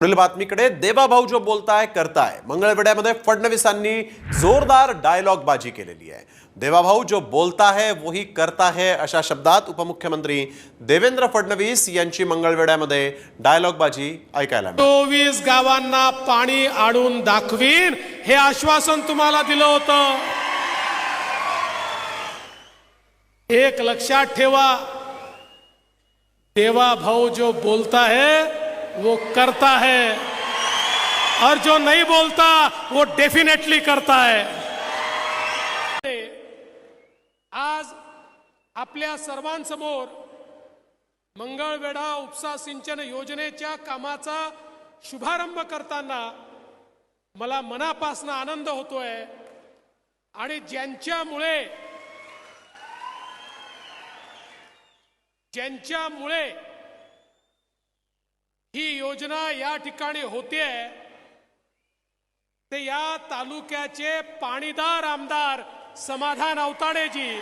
पुढील बातमीकडे देवाभाऊ जो बोलताय करताय. मंगळवेड्यामध्ये फडणवीसांनी जोरदार डायलॉग बाजी केलेली आहे. देवाभाऊ जो बोलता है वही करता है अशा शब्दात उपमुख्यमंत्री देवेंद्र फडणवीस यांची मंगळवेड्यामध्ये डायलॉग बाजी ऐकायला चोवीस गावांना पाणी आणून दाखवीन हे आश्वासन तुम्हाला दिलं होतं. एक लक्षात ठेवा देवा भाऊ जो बोलता है वो करता है और जो नहीं बोलता वो डेफिनेटली करता है। आज आपल्या सर्वांसमोर मंगळवेढा उपसा सिंचन योजनेच्या कामाचा शुभारंभ करताना मला मनापासून आनंद होतोय आणि ज्यांच्यामुळे ज्यांच्यामुळे ही योजना या ठिकाणी होते. ते या तालुक्याचे पाणीदार आमदार समाधान अवताडेजी